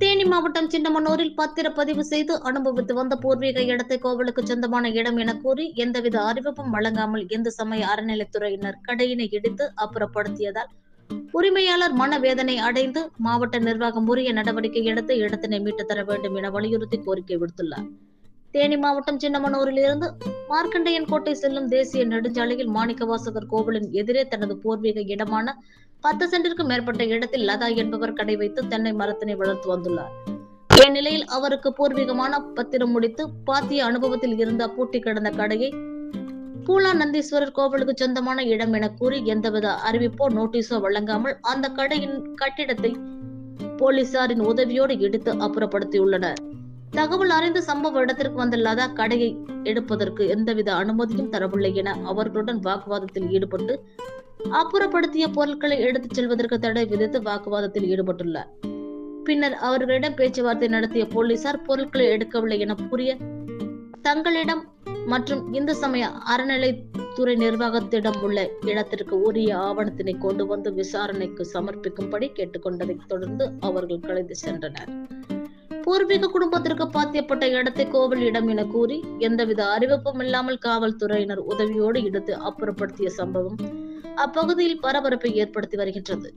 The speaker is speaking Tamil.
தேனி மாவட்டம் சின்னமனூரில் பத்திரப்பதிவு செய்து அனுபவித்து வந்த பூர்வீக இடத்தை கோவிலுக்கு சொந்தமான இடம் என கூறி எந்தவித அறிவிப்பும் வழங்காமல் இந்து சமய அறநிலைத்துறையினர் கடையினை இடித்து அப்புறப்படுத்தியதால் உரிமையாளர் மனவேதனை அடைந்து மாவட்ட நிர்வாகம் உரிய நடவடிக்கை எடுத்து இடத்தினை மீட்டு தர வேண்டும் என வலியுறுத்தி கோரிக்கை விடுத்துள்ளார். தேனி மாவட்டம் சின்னமனூரில் இருந்து மார்க்கண்டையன் கோட்டை செல்லும் தேசிய நெடுஞ்சாலையில் மாணிக்கவாசகர் கோவிலின் எதிரே தனது பூர்வீக இடமான பத்து சென்டிற்கு மேற்பட்ட இடத்தில் லதா என்பவர் கடை வைத்து தென்னை மரத்தினை வளர்த்து வந்துள்ளார். இந்நிலையில் அவருக்கு பூர்வீகமான பத்திரம் முடித்து பாத்திய அனுபவத்தில் இருந்த பூட்டி கிடந்த கடையை பூலா நந்தீஸ்வரர் கோவிலுக்கு சொந்தமான இடம் என கூறி எந்தவித அறிவிப்போ நோட்டீஸோ வழங்காமல் அந்த கடையின் கட்டிடத்தை போலீசாரின் உதவியோடு இடித்து அப்புறப்படுத்தியுள்ளனர். தகவல் அறிந்து சம்பவ இடத்திற்கு வந்த லதா கடையை எடுப்பதற்கு எந்தவித அனுமதியும் தரவில்லை என அவர்களுடன் வாக்குவாதத்தில் ஈடுபட்டு அப்புறப்படுத்திய பொருட்களை எடுத்துச் செல்வதற்கு தடை விதித்து வாக்குவாதத்தில் ஈடுபட்டுள்ளார். பின்னர் அவர்களிடம் பேச்சுவார்த்தை நடத்திய போலீசார் பொருட்களை எடுக்கவில்லை என கூறிய தங்களிடம் மற்றும் இந்து சமய அறநிலைத்துறை நிர்வாகத்திடம் உள்ள இடத்திற்கு உரிய ஆவணத்தினை கொண்டு வந்து விசாரணைக்கு சமர்ப்பிக்கும்படி கேட்டுக்கொண்டதைத் தொடர்ந்து அவர்கள் கலைந்து சென்றனர். பூர்வீக குடும்பத்திற்கு பாத்தியப்பட்ட இடத்தை கோவில் இடம் என கூறி எந்தவித அறிவிப்பும் இல்லாமல் காவல்துறையினர் உதவியோடு எடுத்து அப்புறப்படுத்திய சம்பவம் அப்பகுதியில் பரபரப்பை ஏற்படுத்தி வருகின்றது.